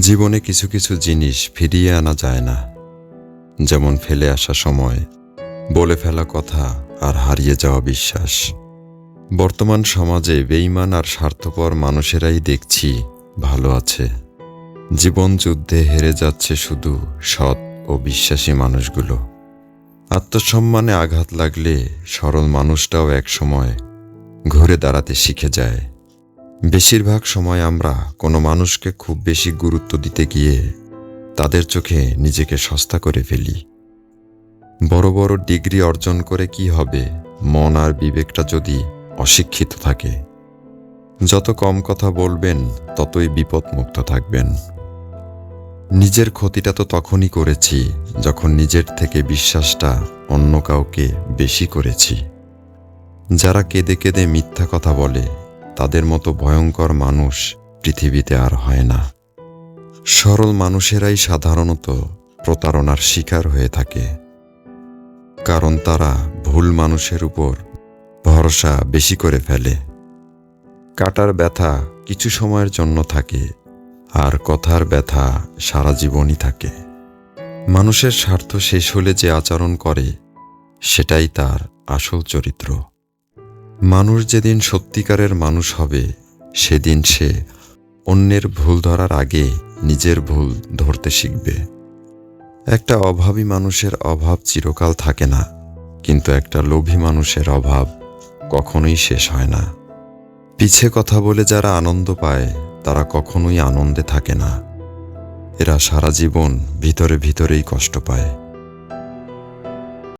জীবনে কিছু কিছু জিনিস ফিরিয়ে আনা যায় না। যেমন ফেলে আসা সময়, বলে ফেলা কথা আর হারিয়ে যাওয়া বিশ্বাস। বর্তমান সমাজে বেইমান আর স্বার্থপর মানুষেরাই দেখছি ভালো আছে। জীবন যুদ্ধে হেরে যাচ্ছে শুধু সৎ ও বিশ্বাসী মানুষগুলো। আত্মসম্মানে আঘাত লাগলে সরল মানুষটাও একসময় ঘুরে দাঁড়াতে শিখে যায়। বেশিরভাগ সময় আমরা কোনো মানুষকে খুব বেশি গুরুত্ব দিতে গিয়ে তাদের চোখে নিজেকে সস্তা করে ফেলি। বড় বড় ডিগ্রি অর্জন করে কি হবে, মন আর বিবেকটা যদি অশিক্ষিত থাকে, যত কম কথা বলবেন ততই বিপদমুক্ত থাকবেন। নিজের ক্ষতিটা তো তখনই করেছি যখন নিজের থেকে বিশ্বাসটা অন্য কাউকে বেশি করেছি। যারা কেঁদে কেঁদে মিথ্যা কথা বলে তাদের মতো ভয়ঙ্কর মানুষ পৃথিবীতে আর হয় না। সরল মানুষেরাই সাধারণত প্রতারণার শিকার হয়ে থাকে। কারণ তারা ভুল মানুষের উপর ভরসা বেশি করে ফেলে। কাটার ব্যথা কিছু সময়ের জন্য থাকে আর কথার ব্যথা সারা জীবনই থাকে। মানুষের স্বার্থ শেষ হলে যে আচরণ করে, সেটাই তার আসল চরিত্র। মানুষ যেদিন সত্যিকারের মানুষ হবে, সেদিন সে অন্যের ভুল ধরার আগে নিজের ভুল ধরতে শিখবে। একটা অভাবী মানুষের অভাব চিরকাল থাকে না, কিন্তু একটা লোভী মানুষের অভাব কখনোই শেষ হয় না। পিছে কথা বলে যারা আনন্দ পায়, তারা কখনোই আনন্দে থাকে না। এরা সারা জীবন ভিতরে ভিতরেই কষ্ট পায়।